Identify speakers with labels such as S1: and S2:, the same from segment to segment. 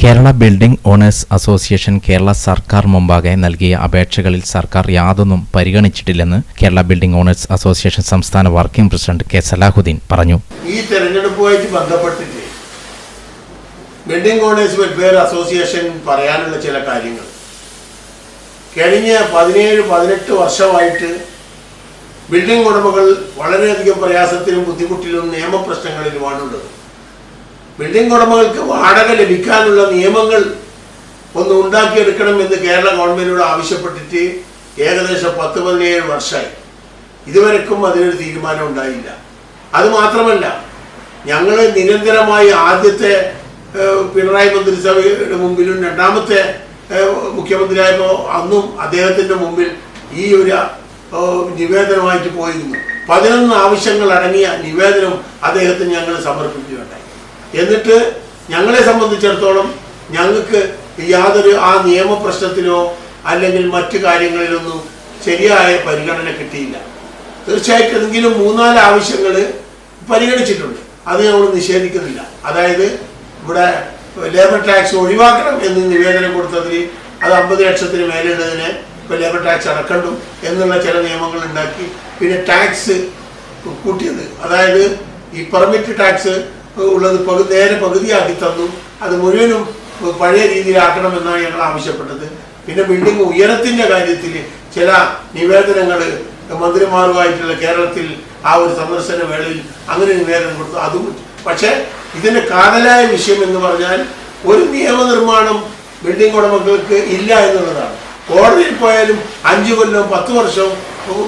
S1: Kerala building owners association Kerala സർക്കാർ മുമ്പാകെ നൽകിയ അപേക്ഷകളിൽ സർക്കാർ യാതൊന്നും പരിഗണിച്ചിട്ടില്ലെന്ന് കേരള ബിൽഡിംഗ് ഓണേഴ്സ് അസോസിയേഷൻ സംസ്ഥാന വർക്കിംഗ് പ്രസിഡന്റ് കെ സലാഹുദ്ദീൻ പറഞ്ഞു.
S2: ഈ തെരഞ്ഞെടുപ്പുമായിട്ട് ബന്ധപ്പെട്ടിട്ട് ബിൽഡിംഗ് ഓണേഴ്സ് വെൽഫെയർ അസോസിയേഷൻ പറയാനുള്ള ചില കാര്യങ്ങൾ. കഴിഞ്ഞ പതിനേഴ് പതിനെട്ട് വർഷമായിട്ട് ബിൽഡിംഗ് ഉടമകൾ വളരെയധികം പ്രയാസത്തിലും ബുദ്ധിമുട്ടിലും നിയമപ്രശ്നങ്ങളിലുമാണുള്ളത് ബിൽഡിംഗ് ഉടമകൾക്ക് വാടക ലഭിക്കാനുള്ള നിയമങ്ങൾ ഒന്ന് ഉണ്ടാക്കിയെടുക്കണം എന്ന് കേരള ഗവൺമെന്റിനോട് ആവശ്യപ്പെട്ടിട്ട് ഏകദേശം പത്ത് പതിനേഴ് വർഷമായി. ഇതുവരെക്കും അതിനൊരു തീരുമാനം ഉണ്ടായില്ല. അത് മാത്രമല്ല ഞങ്ങൾ നിരന്തരമായി ആദ്യത്തെ പിണറായി മന്ത്രിസഭയുടെ മുമ്പിലും രണ്ടാമത്തെ മുഖ്യമന്ത്രിയായപ്പോൾ അന്നും അദ്ദേഹത്തിന്റെ മുമ്പിൽ ഈ ഒരു നിവേദനമായിട്ട് പോയിരുന്നു. പതിനൊന്ന് ആവശ്യങ്ങൾ അടങ്ങിയ നിവേദനം അദ്ദേഹത്തിന് ഞങ്ങൾ സമർപ്പിക്കുകയുണ്ടായി. എന്നിട്ട് ഞങ്ങളെ സംബന്ധിച്ചിടത്തോളം ഞങ്ങൾക്ക് യാതൊരു ആ നിയമപ്രശ്നത്തിനോ അല്ലെങ്കിൽ മറ്റു കാര്യങ്ങളിലൊന്നും ശരിയായ പരിഗണന കിട്ടിയില്ല. തീർച്ചയായിട്ടും എന്തെങ്കിലും മൂന്നാൽ ആവശ്യങ്ങൾ പരിഗണിച്ചിട്ടുണ്ട്. അത് ഞങ്ങൾ നിഷേധിക്കുന്നില്ല. അതായത് ഇവിടെ ലേബർ ടാക്സ് ഒഴിവാക്കണം എന്ന് നിവേദനം കൊടുത്തതിൽ അത് അമ്പത് ലക്ഷത്തിന് മേലെയുള്ളതിന് ഇപ്പോൾ ലേബർ ടാക്സ് അടക്കണ്ടും എന്നുള്ള ചില നിയമങ്ങൾ ഉണ്ടാക്കി. പിന്നെ ടാക്സ് കൂട്ടിയത്. അതായത് ഈ പെർമിറ്റ് ടാക്സ് ഉള്ളത് പകു നേരെ പകുതിയാക്കി തന്നു. അത് മുഴുവനും പഴയ രീതിയിലാക്കണമെന്നാണ് ഞങ്ങൾ ആവശ്യപ്പെട്ടത്. പിന്നെ ബിൽഡിംഗ് ഉയരത്തിന്റെ കാര്യത്തിൽ ചില നിവേദനങ്ങൾ മന്ത്രിമാരുമായിട്ടുള്ള കേരളത്തിൽ ആ ഒരു സന്ദർശന വേളയിൽ അങ്ങനെ നിവേദനം കൊടുത്തു. അതും പക്ഷേ ഇതിന്റെ കാതലായ വിഷയം എന്ന് പറഞ്ഞാൽ ഒരു നിയമനിർമ്മാണം ബിൽഡിംഗ് ഉടമകൾക്ക് ഇല്ല എന്നുള്ളതാണ്. കോടതിയിൽ പോയാലും അഞ്ചു കൊല്ലം പത്ത് വർഷവും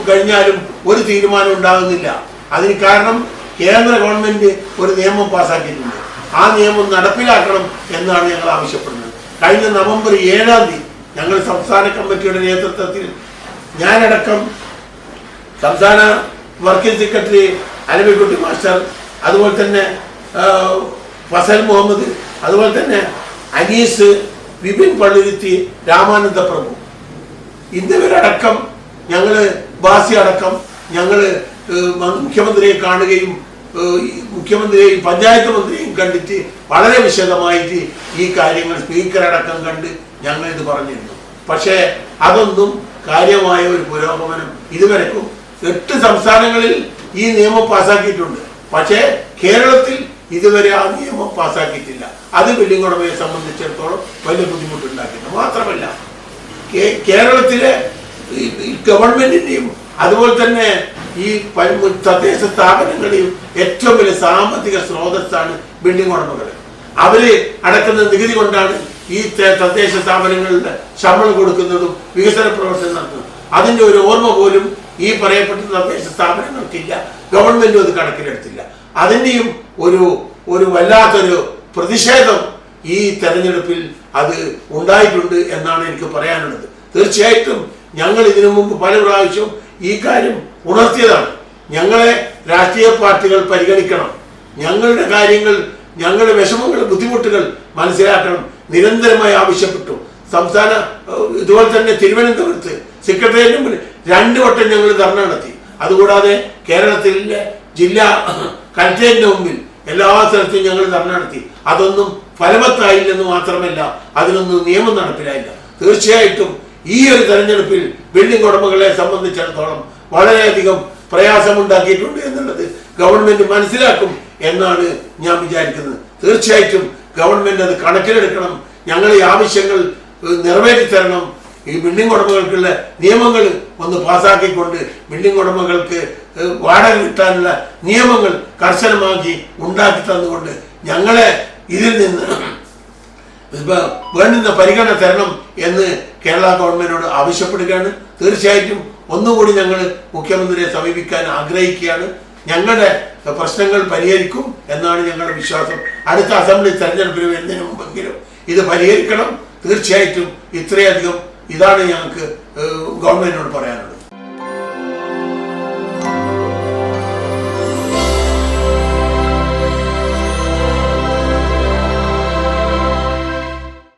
S2: കഴിഞ്ഞാലും ഒരു തീരുമാനം ഉണ്ടാകുന്നില്ല. അതിന് കാരണം കേന്ദ്ര ഗവൺമെന്റ് ഒരു നിയമം പാസാക്കിയിട്ടുണ്ട്. ആ നിയമം നടപ്പിലാക്കണം എന്നാണ് ഞങ്ങൾ ആവശ്യപ്പെടുന്നത്. കഴിഞ്ഞ നവംബർ ഏഴാം തീയതി ഞങ്ങൾ സംസ്ഥാന കമ്മിറ്റിയുടെ നേതൃത്വത്തിൽ ഞാനടക്കം സംസ്ഥാന വർക്കിംഗ് സെക്രട്ടറി അലബിക്കുട്ടി മാസ്റ്റർ അതുപോലെ തന്നെ ഫസൽ മുഹമ്മദ് അതുപോലെ തന്നെ അനീസ് വിപിൻ പള്ളിരുത്തി രാമാനന്ദ പ്രഭു. ഇന്നിവരടക്കം ഞങ്ങൾ ബാസി അടക്കം ഞങ്ങൾ മുഖ്യമന്ത്രിയെ കാണുകയും മുഖ്യമന്ത്രിയെയും പഞ്ചായത്ത് മന്ത്രിയെയും കണ്ടിട്ട് വളരെ വിശദമായിട്ട് ഈ കാര്യങ്ങൾ സ്പീക്കറടക്കം കണ്ട് ഞങ്ങൾ ഇത് പറഞ്ഞിരുന്നു. പക്ഷേ അതൊന്നും കാര്യമായ ഒരു പുരോഗമനം ഇതുവരെക്കും എട്ട് സംസ്ഥാനങ്ങളിൽ ഈ നിയമം പാസാക്കിയിട്ടുണ്ട്. പക്ഷേ കേരളത്തിൽ ഇതുവരെ ആ നിയമം പാസാക്കിയിട്ടില്ല. അത് ബിൽഡിംഗ് ഉടമയെ സംബന്ധിച്ചിടത്തോളം വലിയ ബുദ്ധിമുട്ടുണ്ടാക്കിയിട്ടുണ്ട്. മാത്രമല്ല കേരളത്തിലെ ഗവൺമെന്റിന്റെയും അതുപോലെ തന്നെ ഈ തദ്ദേശ സ്ഥാപനങ്ങളുടെയും ഏറ്റവും വലിയ സാമ്പത്തിക സ്രോതസ്സാണ് ബിൽഡിംഗ് ഉടമകൾ. അവർ അടക്കുന്ന നികുതി കൊണ്ടാണ് ഈ തദ്ദേശ സ്ഥാപനങ്ങളുടെ ശമ്പളം കൊടുക്കുന്നതും വികസന പ്രവർത്തനം നടത്തുന്നതും. അതിന്റെ ഒരു ഓർമ്മ പോലും ഈ പറയപ്പെട്ട തദ്ദേശ സ്ഥാപനങ്ങൾക്കില്ല. ഗവൺമെന്റും അത് കണക്കിലെടുത്തില്ല. അതിന്റെയും ഒരു ഒരു വല്ലാത്തൊരു പ്രതിഷേധം ഈ തെരഞ്ഞെടുപ്പിൽ അത് ഉണ്ടായിട്ടുണ്ട് എന്നാണ് എനിക്ക് പറയാനുള്ളത്. തീർച്ചയായിട്ടും ഞങ്ങൾ ഇതിനു മുമ്പ് പല പ്രാവശ്യവും ഈ കാര്യം ഉണർത്തിയതാണ്. ഞങ്ങളെ രാഷ്ട്രീയ പാർട്ടികൾ പരിഗണിക്കണം. ഞങ്ങളുടെ കാര്യങ്ങൾ ഞങ്ങളുടെ വിഷമങ്ങൾ ബുദ്ധിമുട്ടുകൾ മനസ്സിലാക്കണം. നിരന്തരമായി ആവശ്യപ്പെട്ടു. സംസ്ഥാന ഇതുപോലെ തന്നെ തിരുവനന്തപുരത്ത് സെക്രട്ടേറിയറ്റിന് മുന്നിൽ രണ്ടു വട്ടം ഞങ്ങൾ ധർണ നടത്തി. അതുകൂടാതെ കേരളത്തിലെ ജില്ലാ കലക്ടറേറ്റിന് മുമ്പിൽ എല്ലാ സ്ഥലത്തും ഞങ്ങൾ ധർണ നടത്തി. അതൊന്നും ഫലവത്തായില്ലെന്ന് മാത്രമല്ല അതിനൊന്നും നിയമം നടപ്പിലായില്ല. തീർച്ചയായിട്ടും ഈ ഒരു തെരഞ്ഞെടുപ്പിൽ ബിൽഡിംഗ് ഉടമകളെ സംബന്ധിച്ചിടത്തോളം വളരെയധികം പ്രയാസമുണ്ടാക്കിയിട്ടുണ്ട് എന്നുള്ളത് ഗവൺമെന്റ് മനസ്സിലാക്കും എന്നാണ് ഞാൻ വിചാരിക്കുന്നത്. തീർച്ചയായിട്ടും ഗവൺമെന്റ് അത് കണക്കിലെടുക്കണം. ഞങ്ങൾ ഈ ആവശ്യങ്ങൾ നിറവേറ്റി തരണം ഈ ബിൽഡിംഗ് ഉടമകൾക്കുള്ള നിയമങ്ങൾ ഒന്ന് പാസാക്കിക്കൊണ്ട് ബിൽഡിംഗ് ഉടമകൾക്ക് വാടക കിട്ടാനുള്ള നിയമങ്ങൾ കർശനമാക്കി ഉണ്ടാക്കി തന്നുകൊണ്ട് ഞങ്ങളെ ഇതിൽ നിന്ന് വേണ്ടുന്ന പരിഗണന തരണം എന്ന് കേരള ഗവൺമെന്റിനോട് ആവശ്യപ്പെടുകയാണ്. തീർച്ചയായിട്ടും ഒന്നുകൂടി ഞങ്ങൾ മുഖ്യമന്ത്രിയെ സമീപിക്കാൻ ആഗ്രഹിക്കുകയാണ്. ഞങ്ങളുടെ പ്രശ്നങ്ങൾ പരിഹരിക്കും എന്നാണ് ഞങ്ങളുടെ വിശ്വാസം. അടുത്ത അസംബ്ലി തെരഞ്ഞെടുപ്പിന് വരുന്നതിന് മുമ്പെങ്കിലും ഇത് പരിഹരിക്കണം. തീർച്ചയായിട്ടും ഇത്രയധികം ഇതാണ് ഞങ്ങൾക്ക് ഗവൺമെന്റിനോട് പറയാനുള്ളത്.